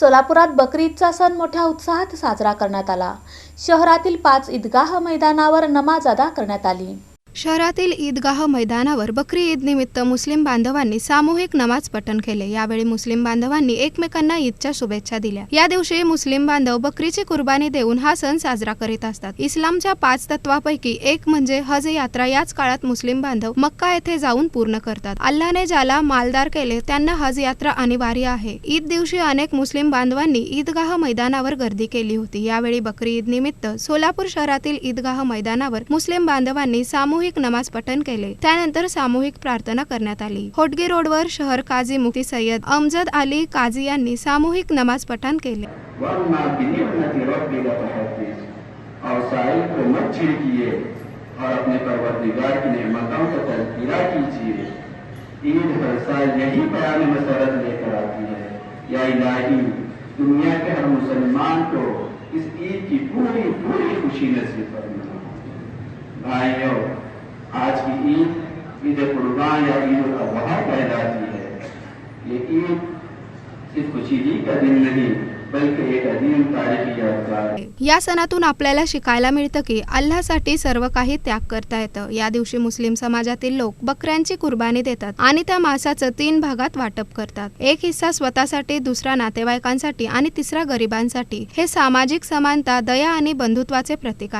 सोलापुरात बकरी ईदचा सण मोठ्या उत्साहात साजरा करण्यात आला. शहरातील पाच ईदगाह मैदानावर नमाज अदा करण्यात आली. शहरातील ईदगाह मैदानावर बकरी ईद निमित्त मुस्लिम बांधवांनी सामूहिक नमाज पठण केले. यावेळी मुस्लिम बांधवांनी एकमेकांना ईदच्या शुभेच्छा दिल्या. या दिवशी मुस्लिम बांधव बकरीची कुर्बानी देऊन हा सण साजरा करीत असतात. इस्लामच्या पाच तत्वापैकी एक म्हणजे हज यात्रा. याच काळात मुस्लिम बांधव मक्का येथे जाऊन पूर्ण करतात. अल्लाने ज्याला मालदार केले त्यांना हज यात्रा अनिवार्य आहे. ईद दिवशी अनेक मुस्लिम बांधवांनी ईदगाह मैदानावर गर्दी केली होती. यावेळी बकरी ईद निमित्त सोलापूर शहरातील ईदगाह मैदानावर मुस्लिम बांधवांनी सामूहिक सामूहिक नमाज पठण केले. त्यानंतर सामूहिक प्रार्थना करण्यात आली. होटगे रोडवर शहर काझी मुक्ती सय्यद अमजद अली काझी यांनी सामूहिक नमाज पठण केले. और अपने परवरदिगार की नेमतों का तज़किरा कीजिए। ईद हर साल यही बयान मसरत लेकर आती है। या इलाही दुनिया के हर मुसलमान को इस ईद की पूरी पूरी खुशी नसीब फरमा भाइयों आज की ईद ईद कुर्बान या ईद उल अजहा कहलाती है। ये ईद सिर्फ खुशी ही का दिन नहीं या सणातून आपल्याला शिकायला मिळतं की अल्लासाठी सर्व काही त्याग करता येतं. या दिवशी मुस्लिम समाजातील लोक बकऱ्यांची कुर्बानी देतात आणि त्या मांसाचं तीन भागात वाटप करतात. एक हिस्सा स्वतःसाठी दुसरा नातेवाईकांसाठी आणि तिसरा गरिबांसाठी. हे सामाजिक समानता दया आणि बंधुत्वाचे प्रतीक आहे.